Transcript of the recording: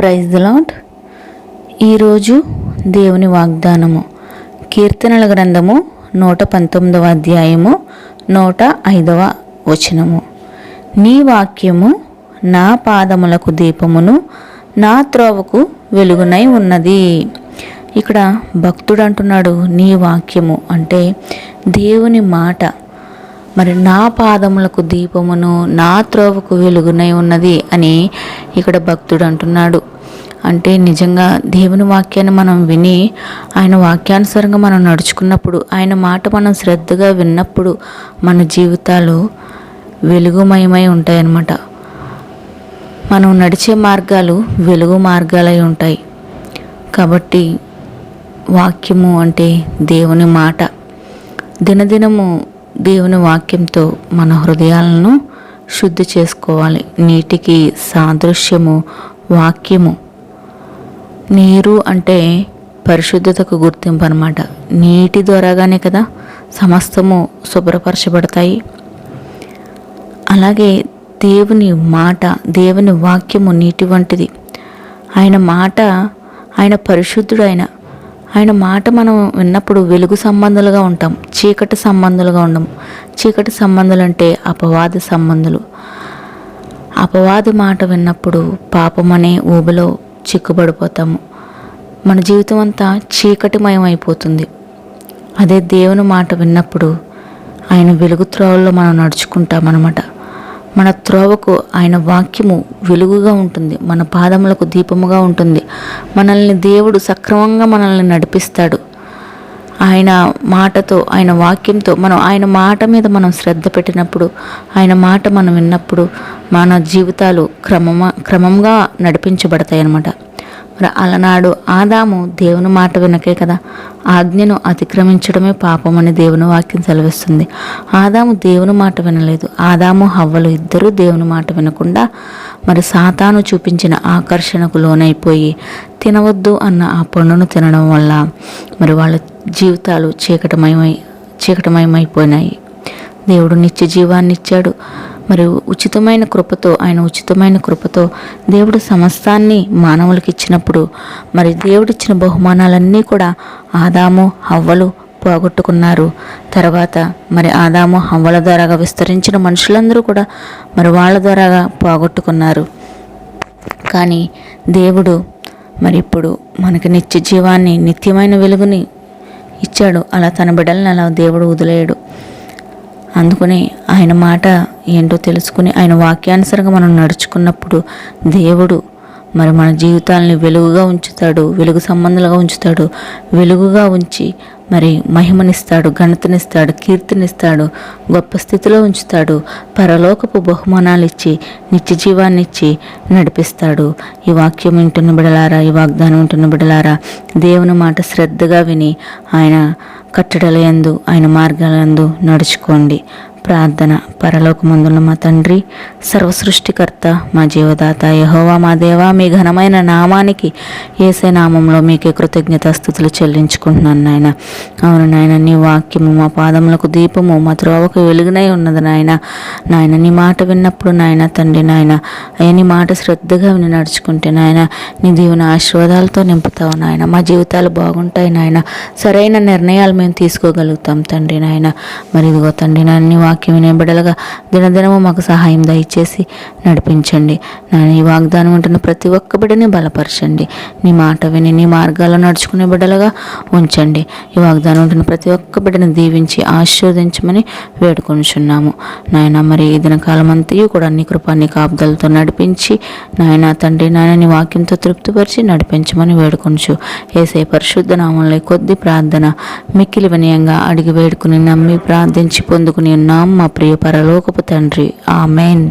Praise the lot ఈరోజు దేవుని వాగ్దానము. కీర్తనల గ్రంథము నూట పంతొమ్మిదవ అధ్యాయము నూట ఐదవ వచనము. నీ వాక్యము నా పాదములకు దీపమును నా త్రోవకు వెలుగునై ఉన్నది. ఇక్కడ భక్తుడు అంటున్నాడు నీ వాక్యము అంటే దేవుని మాట. మరి నా పాదములకు దీపమును నా త్రోవకు వెలుగునై ఉన్నది అని ఇక్కడ భక్తుడు అంటున్నాడు. అంటే నిజంగా దేవుని వాక్యాన్ని మనం విని ఆయన వాక్యానుసారంగా మనం నడుచుకున్నప్పుడు ఆయన మాట మనం శ్రద్ధగా విన్నప్పుడు మన జీవితాలు వెలుగుమయమై ఉంటాయన్నమాట. మనం నడిచే మార్గాలు వెలుగు మార్గాలై ఉంటాయి. కాబట్టి వాక్యము అంటే దేవుని మాట. దినదినము దేవుని వాక్యంతో మన హృదయాలను శుద్ధి చేసుకోవాలి. నీటికి సాదృశ్యము వాక్యము. నీరు అంటే పరిశుద్ధతకు గుర్తింపు అనమాట నీటి ద్వారాగానే కదా సమస్తము శుభ్రపరచబడతాయి. అలాగే దేవుని మాట దేవుని వాక్యము నీటి వంటిది. ఆయన మాట ఆయన పరిశుద్ధుడు ఆయన ఆయన మాట మనం విన్నప్పుడు వెలుగు సంబంధాలుగా ఉంటాం చీకటి సంబంధాలుగా ఉండం. చీకటి సంబంధాలు అంటే అపవాద సంబంధులు. అపవాది మాట విన్నప్పుడు పాపం అనే ఊబిలో చిక్కుబడిపోతాము. మన జీవితం అంతా చీకటిమయం అయిపోతుంది అదే దేవుని మాట విన్నప్పుడు ఆయన వెలుగు త్రోవల్లో మనం నడుచుకుంటామన్నమాట. మన త్రోవకు ఆయన వాక్యము వెలుగుగా ఉంటుంది మన పాదములకు దీపముగా ఉంటుంది. మనల్ని దేవుడు సక్రమంగా మనల్ని నడిపిస్తాడు. ఆయన మాటతో ఆయన వాక్యంతో మనం ఆయన మాట మీద మనం శ్రద్ధ పెట్టినప్పుడు ఆయన మాట మనం విన్నప్పుడు మన జీవితాలు క్రమమా క్రమంగా నడిపించబడతాయి అన్నమాట మరి అలనాడు ఆదాము దేవుని మాట వినకే కదా. ఆజ్ఞను అతిక్రమించడమే పాపం అని దేవుని వాక్యం సెలవిస్తుంది. ఆదాము దేవుని మాట వినలేదు. ఆదాము హవ్వలు ఇద్దరూ దేవుని మాట వినకుండా మరి సాతాను చూపించిన ఆకర్షణకు లోనైపోయి తినవద్దు అన్న ఆ పండును తినడం వల్ల మరి వాళ్ళ జీవితాలు చీకటమయమై చీకటమయమైపోయినాయి. దేవుడు నిత్య జీవాన్ని ఇచ్చాడు. మరియు ఉచితమైన కృపతో ఆయన ఉచితమైన కృపతో దేవుడు సమస్తాన్ని మానవులకు ఇచ్చినప్పుడు మరి దేవుడిచ్చిన బహుమానాలన్నీ కూడా ఆదాము హవ్వలు పోగొట్టుకున్నారు. తర్వాత మరి ఆదాము హవ్వల ద్వారాగా విస్తరించిన మనుషులందరూ కూడా మరి వాళ్ళ ద్వారాగా పోగొట్టుకున్నారు. కానీ దేవుడు మరి ఇప్పుడు మనకి నిత్య జీవాన్ని నిత్యమైన వెలుగుని ఇచ్చాడు. అలా తన బిడ్డలను అలా దేవుడు వదిలేయడు అందుకని ఆయన మాట ఏంటో తెలుసుకుని ఆయన వాక్యానుసరంగా మనం నడుచుకున్నప్పుడు దేవుడు మరి మన జీవితాలని వెలుగుగా ఉంచుతాడు వెలుగు సంబంధాలుగా ఉంచుతాడు వెలుగుగా ఉంచి మరి మహిమనిస్తాడు ఘనతనిస్తాడు కీర్తినిస్తాడు గొప్ప స్థితిలో ఉంచుతాడు పరలోకపు బహుమానాలు ఇచ్చి నిత్య జీవాన్ని ఇచ్చి నడిపిస్తాడు. ఈ వాక్యం వింటున్న బిడలారా ఈ వాగ్దానం వింటున్న బిడలారా దేవుని మాట శ్రద్ధగా విని ఆయన కట్టడలయందు ఆయన మార్గాలందు నడుచుకోండి. ప్రార్థన పరలోకమందున్న మా తండ్రి సర్వసృష్టికర్త మా జీవదాత యహోవా మా దేవా మీ ఘనమైన నామానికి ఏసే నామంలో మీకే కృతజ్ఞత స్థుతులు చెల్లించుకుంటున్నాను నాయన. అవును నాయన నీ వాక్యము మా పాదములకు దీపము మా త్రోవకు వెలుగునై ఉన్నది నాయన. నాయన నీ మాట విన్నప్పుడు నాయన తండ్రి నాయన అయ్యా నీ మాట శ్రద్ధగా విని నడుచుకుంటే నాయన నీ దీవుని ఆశీర్వాదాలతో నింపుతావు నాయన. మా జీవితాలు బాగుంటాయి నాయన. సరైన నిర్ణయాలు మేము తీసుకోగలుగుతాం తండ్రి నాయన. మరి ఇదిగో తండ్రి నాయన నీ వాక్యం వినే బిడ్డలుగా దినదినము మాకు సహాయం దయచేసి నడిపించండి. నా ఈ వాగ్దానం ఉంటున్న ప్రతి ఒక్క బిడ్డని బలపరచండి. నీ మాట విని నీ మార్గాల్లో నడుచుకునే బిడ్డలుగా ఉంచండి. ఈ వాగ్దానం ఉంటున్న ప్రతి ఒక్క బిడ్డని దీవించి ఆశీర్వదించమని వేడుకొనిచున్నాము. నాయన మరి ఈ దినకాలం అంతయు కూడా నీ కృపాన్ని కాపుదలతో నడిపించి నాయన తండ్రి నాయన నీ వాక్యంతో తృప్తిపరిచి నడిపించమని వేడుకొనుచు. ఏసే పరిశుద్ధ నామంలో కొద్ది ప్రార్థన మిక్కిలి వినయంగా అడిగి వేడుకుని నమ్మి ప్రార్థించి పొందుకుని ఉన్నాం మా ప్రియ పరలోకపు తండ్రి. ఆమెన్.